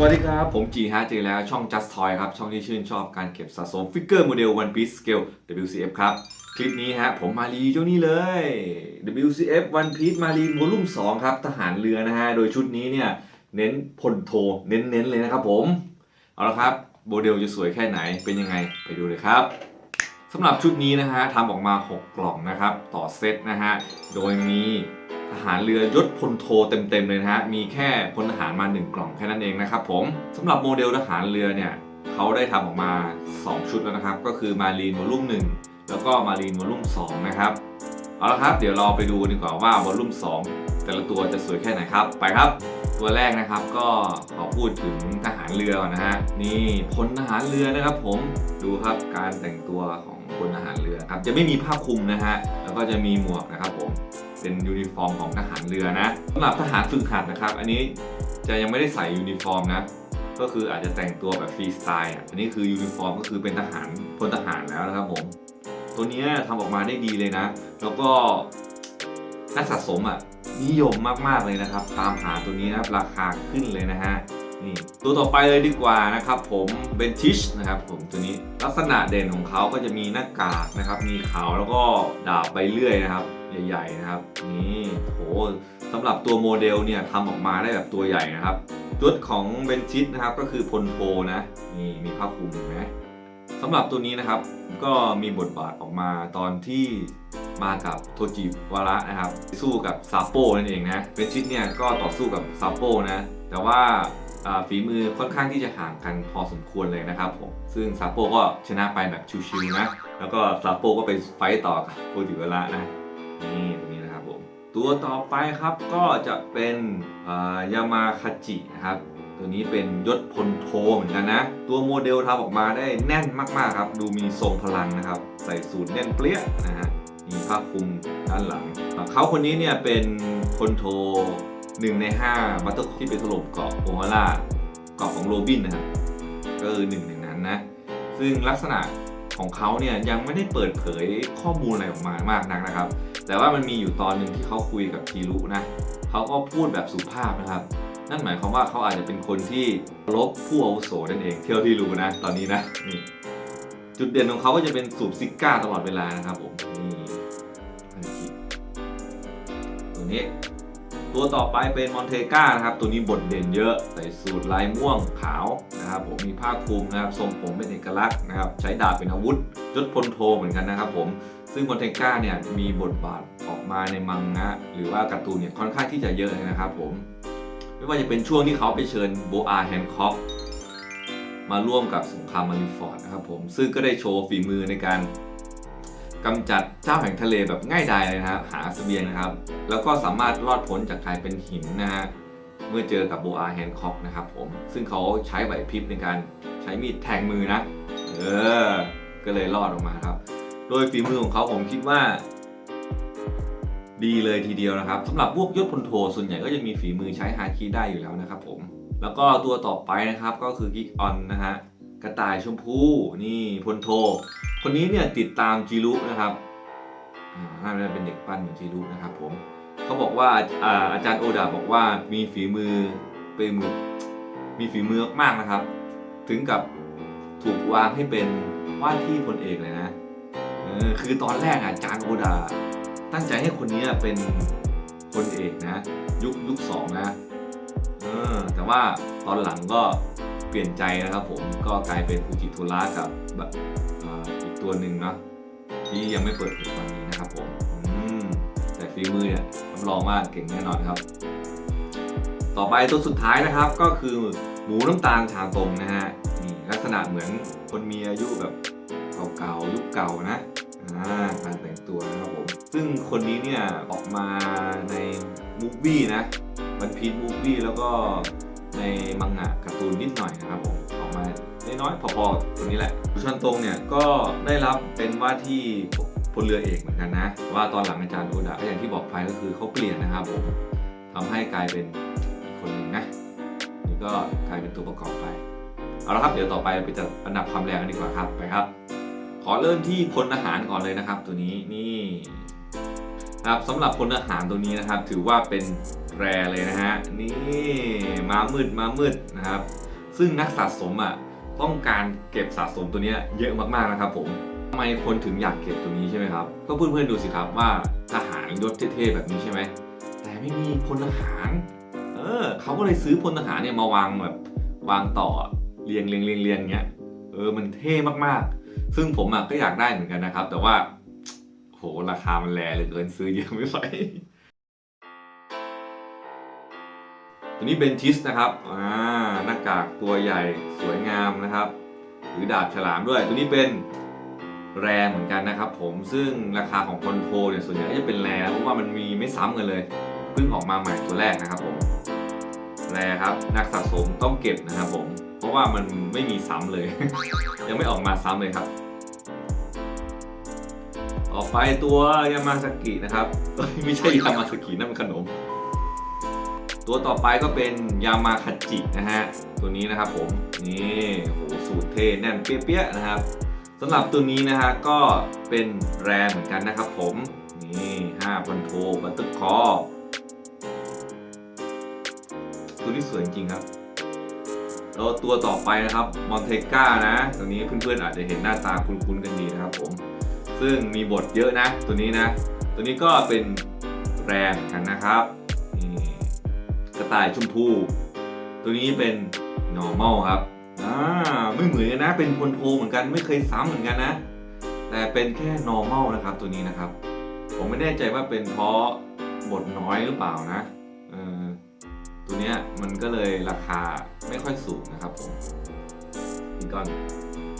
สวัสดีครับ ผมจีฮะเจอแล้วช่อง Just Toy ครับ ช่องที่ชื่นชอบการเก็บสะสมฟิกเกอร์โมเดล One Piece Scale WCF ครับ คลิปนี้ฮะผมมารีเจ้านี่เลย WCF One Piece มารีโวลุ่ม2ครับ ทหารเรือนะฮะ โดยชุดนี้เนี่ย เน้นพลโท เน้นๆเลยนะครับผม เอาละครับโมเดลจะสวยแค่ไหนเป็นยังไงไปดูเลยครับสำหรับชุดนี้นะฮะทำออกมา 6 กล่องนะครับ ต่อเซตนะฮะ โดยมี ทหารเรือยศพลโทเต็มๆเลยนะฮะ มีแค่พลทหารมา 1 กล่องแค่นั้นเองนะครับผมสำหรับโมเดลทหารเรือเนี่ยเขาได้ทำออกมา 2 ชุดแล้วนะครับ ก็คือมารีนวอลุ่ม1แล้วก็มารีนวอลุ่ม2นะครับ เอาละครับ เดี๋ยวเราไปดูกันดีกว่าว่าวอลุ่ม2 แต่ละตัวจะสวยแค่ไหนครับ ไปครับตัวแรกนะครับก็ขอพูดถึงทหารเรือก่อนนะฮะนี่พลทหารเรือนะครับ ผมดูครับการแต่งตัวของพลทหารเรือครับจะไม่มีผ้าคลุมนะฮะแล้วก็จะมีหมวกนะครับผม เป็นยูนิฟอร์มของทหารเรือนะสำหรับทหารฝึกหัดนะครับ อันนี้จะยังไม่ได้ใส่ยูนิฟอร์มนะก็คืออาจจะแต่งตัวแบบฟรีสไตล์อะอันนี้คือยูนิฟอร์มก็คือเป็นทหารพลทหารแล้วนะครับผม ตัวเนี้ยทำออกมาได้ดีเลยนะ แล้วก็นักสะสมอะนิยมมากๆเลยนะครับ ตามหาตัวนี้นะราคาขึ้นเลยนะฮะ นี่ตัวต่อไปเลยดีกว่านะครับผมเบนทิชนะครับผมตัวนี้ลักษณะเด่นของเขาก็จะมีหน้ากากนะครับมีขาวแล้วก็ดาบใบเลื่อยนะครับใหญ่ๆนะครับนี่โหสำหรับตัวโมเดลเนี่ยทำออกมาได้แบบตัวใหญ่นะครับชุดของเบนทิชนะครับก็คือพลโทนะนี่มีผ้าคลุมเห็นไหมสำหรับตัวนี้นะครับก็มีบทบาทออกมาตอนที่มากับโทจิวาระนะครับ สู้กับซาโปนั่นเองนะเป็นชิดเนี่ยก็ต่อสู้กับซาโปนะ แต่ว่า ฝีมือค่อนข้างที่จะห่างกันพอสมควรเลยนะครับผม ซึ่งซาโปก็ชนะไปแบบชิวๆนะ แล้วก็ซาโปก็ไปไฟต์ต่อกับโทจิวาระนะ นี่ตรงนี้นะครับผม ตัวต่อไปครับก็จะเป็นยามาคาจินะครับ ตัวนี้เป็นยศพลโทเหมือนกันนะ ตัวโมเดลทำออกมาได้แน่นมากๆครับ ดูมีทรงพลังนะครับ ใส่สูทแน่นเปรี้ยนะฮะ มีผ้าคลุมด้านหลัง เขาคนนี้เนี่ยเป็นพลโท หนึ่งใน5บัตเตอร์ที่ไปถล่มเกาะโอฮาร่าเกาะของโรบินนะครับก็คือหนึ่งในนั้นนะ ซึ่งลักษณะของเขาเนี่ยยังไม่ได้เปิดเผยข้อมูลอะไรออกมามากนักนะครับ แต่ว่ามันมีอยู่ตอนหนึ่งที่เขาคุยกับทีรุนะเขาก็พูดแบบสุภาพนะครับ นั่นหมายความว่าเขาอาจจะเป็นคนที่ลบผู้อาวุโสนั่นเองเที่ยวที่รู้นะตอนนี้นะนี่จุดเด่นของเขาก็จะเป็นสูบซิก้าตลอดเวลานะครับผมนี่พันธิตัวนี้ ตัวต่อไปเป็นมอนเทกานะครับ ตัวนี้บทเด่นเยอะ ใส่สูตรลายม่วงขาวนะครับ ผมมีผ้าคลุมนะครับ ทรงผมเป็นเอกลักษณ์นะครับ ใช้ดาบเป็นอาวุธยศพลโทเหมือนกันนะครับผม ซึ่งมอนเทกาเนี่ยมีบทบาทออกมาในมังงะหรือว่าการ์ตูนเนี่ยค่อนข้างที่จะเยอะเลยนะครับผม ไม่ว่าจะเป็นช่วงที่เขาไปเชิญโบอาแฮนค็อกมาร่วมกับสงครามมาริฟอร์ดนะครับผม ซึ่งก็ได้โชว์ฝีมือในการ กำจัดเจ้าแห่งทะเลแบบง่ายดายเลยนะครับหาสเสบียงนะครับ แล้วก็สามารถรอดพ้นจากกลายเป็นหินนะฮะเมื่อเจอกับโบอาแฮนคอกนะครับผมซึ่งเขาใช้ไหวพริบในการใช้มีดแทงมือนะ เออ ก็เลยรอดออกมาครับ โดยฝีมือของเขาผมคิดว่า ดีเลยทีเดียวนะครับสำหรับพวกยศพลโทส่วนใหญ่ก็จะมีฝีมือใช้ฮาคิได้อยู่แล้วนะครับผมแล้วก็ตัวต่อไปนะครับก็คือกิกออนนะฮะกระต่ายชมพูนี่พลโท คนนี้เนี่ยติดตามจิรุนะครับน่าจะเป็นเด็กปั้นเหมือนจิรุนะครับผมเขาบอกว่าอาอาจารย์โอดาบอกว่ามีฝีมือเป็นมือมีฝีมือมากนะครับ ถึงกับถูกวางให้เป็นว่าที่พลเอกเลยนะคือตอนแรกอาจารย์โอดา ตั้งใจให้คนนี้เป็นคนเอกนะ ยุคยุคสองนะแต่ว่าตอนหลังก็เปลี่ยนใจนะครับผมก็กลายเป็นฟูจิโทระกับ ตัวหนึ่งเนาะที่ยังไม่เปิดเผยตอนนี้นะครับผมแต่ฝีมือเนี่ยรับรองว่าเก่งแน่นอนครับ ต่อไปตัวสุดท้ายนะครับก็คือหมูน้ำตาลชาตรงนะฮะนี่ลักษณะเหมือนคนมีอายุแบบเก่าๆยุคเก่านะการแต่งตัวนะครับผม ซึ่งคนนี้เนี่ยออกมาในมูฟวี่นะ มันพีทมูฟวี่แล้วก็ในมังงะการ์ตูนนิดหน่อยนะครับผม น้อยๆ พอๆตัวนี้แหละชันตรงเนี่ยก็ได้รับเป็นว่าที่พลเรือเอกเหมือนกันนะ ว่าตอนหลังอาจารย์โอดะก็อย่างที่บอกไปก็คือเขาเปลี่ยนนะครับผมทำให้กลายเป็นอีกคนหนึ่งนะนี่ก็กลายเป็นตัวประกอบไปเอาละครับเดี๋ยวต่อไปไปจัดอันดับความแรงกันดีกว่าครับไปครับ ขอเริ่มที่พลทหารก่อนเลยนะครับ ตัวนี้นี่ครับสำหรับพลทหารตัวนี้นะครับ ถือว่าเป็นแรเลยนะฮะนี่มามืดมามืดนะครับ ซึ่งนักสะสมอะ ต้องการเก็บสะสมตัวเนี้ยเยอะมากๆนะครับผมทำไมคนถึงอยากเก็บตัวนี้ใช่ไหมครับ ก็เพื่อนๆดูสิครับว่าทหารยศเท่ๆแบบนี้ใช่ไหมแต่ไม่มีพลทหาร เออเขาก็เลยซื้อพลทหารเนี่ยมาวางแบบวางต่อเรียงเรียงเรียงเรียงเงี้ย เออมันเท่มากๆ ซึ่งผมอะก็อยากได้เหมือนกันนะครับ แต่ว่าโหราคามันแรงเหลยเกินซื้อเยอะไม่ไหว ตัวนี้เบนทิสนะครับอ่าหน้ากากตัวใหญ่สวยงามนะครับ หรือดาบฉลามด้วย ตัวนี้เป็นแรเหมือนกันนะครับผมซึ่งราคาของคอนโทรเนี่ยส่วนใหญ่ก็จะเป็นแรเพราะว่ามันมีไม่ซ้ำกันเลยเพิ่งออกมาใหม่ตัวแรกนะครับผมแรครับนักสะสมต้องเก็บนะครับผมเพราะว่ามันไม่มีซ้ำเลย ยังไม่ออกมาซ้ำเลยครับต่อไปตัวยามาสกินะครับไม่ใช่ยามาสกินั่นมันขนม ตัวต่อไปก็เป็นยามาคาจินะฮะ ตัวนี้นะครับผม นี่โหสูตรเท่แน่นเปี้ยๆนะครับสำหรับตัวนี้นะฮะก็เป็นแรมเหมือนกันนะครับผม นี่5พันโทบัตเตอร์คอตัวนี้สวยจริงครับแล้วตัวต่อไปนะครับมอนเทก้านะ ตัวนี้เพื่อนๆอาจจะเห็นหน้าตาคุ้นๆกันดีนะครับผม ซึ่งมีบทเยอะนะ ตัวนี้นะ ตัวนี้ก็เป็นแรมเหมือนกันนะครับ กระต่ายชมพู ตัวนี้เป็น normal ครับอ่าไม่เหมือนกันนะ เป็นพลโทเหมือนกันไม่เคยซ้ำเหมือนกันนะ แต่เป็นแค่ normal นะครับ ตัวนี้นะครับ ผมไม่แน่ใจว่าเป็นเพราะบทน้อยหรือเปล่านะเออตัวเนี้ยมันก็เลยราคาไม่ค่อยสูงนะครับผมนี่ก้อน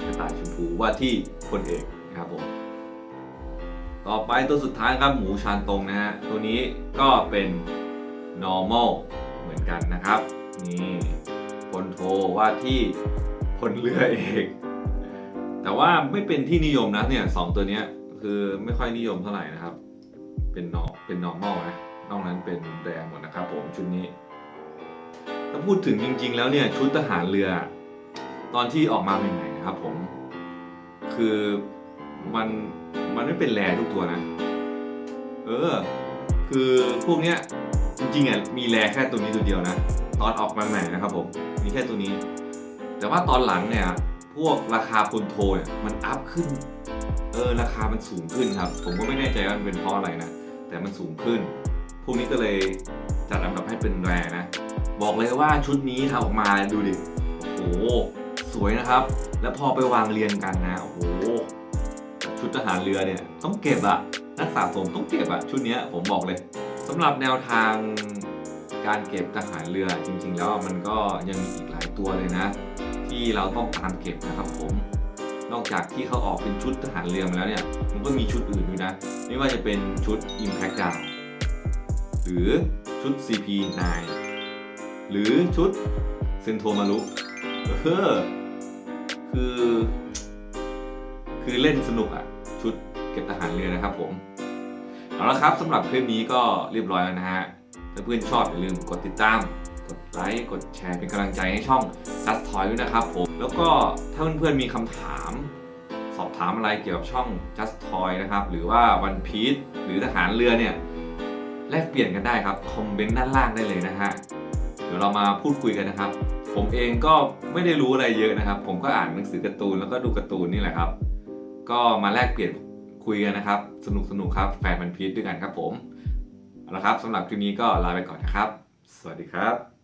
กระต่ายชมพูว่าที่คนเอกนะครับผมต่อไปตัวสุดท้ายครับหมูชานตรงนะฮะตัวนี้ก็เป็น normal เหมือนกันนะครับ นี่พลโทว่าที่พลเรือเอกแต่ว่าไม่เป็นที่นิยมนะเนี่ยสองตัวเนี้ยคือไม่ค่อยนิยมเท่าไหร่นะครับ เป็นนอเป็น normal นะนอกนั้นเป็นแรงหมดนะครับ ผมชุดนี้ ถ้าพูดถึงจริง ๆ แล้วเนี่ยชุดทหารเรือ ตอนที่ออกมาใหม่ๆนะครับ ผม คือมันมันไม่เป็นแรทุกตัวนะ เออ คือพวกเนี้ย จริงๆอะมีแรแค่ตัวนี้ตัวเดียวนะ ตอนออกมาใหม่นะครับผม มีแค่ตัวนี้ แต่ว่าตอนหลังเนี่ยพวกราคาคนโทเนี่ยมันอัพขึ้น เออราคามันสูงขึ้นครับ ผมก็ไม่แน่ใจว่ามันเป็นเพราะอะไรนะ แต่มันสูงขึ้น พวกนี้ก็เลยจัดอันดับให้เป็นแรนะ บอกเลยว่าชุดนี้ทำออกมาดูดิ โอ้โห สวยนะครับ แล้วพอไปวางเรียงกันนะ โอ้โห ชุดทหารเรือเนี่ยต้องเก็บอะนักสะสมต้องเก็บอะชุดนี้ผมบอกเลย สำหรับแนวทางการเก็บทหารเรือจริง ๆ แล้วมันก็ยังมีอีกหลายตัวเลยนะ ที่เราต้องตามเก็บนะครับผม นอกจากที่เขาออกเป็นชุดทหารเรือมาแล้วเนี่ย มันก็มีชุดอื่นด้วยนะ ไม่ว่าจะเป็นชุด Impact Down หรือชุด CP9 หรือชุดเซนโทมารุเออคือ คือเล่นสนุกอะชุดเก็บทหารเรือนะครับผม เอาละครับสำหรับคลิปนี้ก็เรียบร้อยแล้วนะฮะ ถ้าเพื่อนชอบอย่าลืมกดติดตาม กดไลค์ กดแชร์เป็นกำลังใจให้ช่อง Just Toy ด้วยนะครับผม แล้วก็ถ้าเพื่อนๆมีคำถาม สอบถามอะไรเกี่ยวกับช่อง Just Toy นะครับ หรือว่า One Piece หรือทหารเรือเนี่ย แลกเปลี่ยนกันได้ครับ คอมเมนต์ด้านล่างได้เลยนะฮะ เดี๋ยวเรามาพูดคุยกันนะครับ ผมเองก็ไม่ได้รู้อะไรเยอะนะครับ ผมก็อ่านหนังสือการ์ตูนแล้วก็ดูการ์ตูนนี่แหละครับ ก็มาแลกเปลี่ยน คุยกันนะครับ สนุกสนุกครับแฟนมันพีชด้วยกันครับผม เอาละครับสำหรับคลิปนี้ก็ลาไปก่อนนะครับ สวัสดีครับ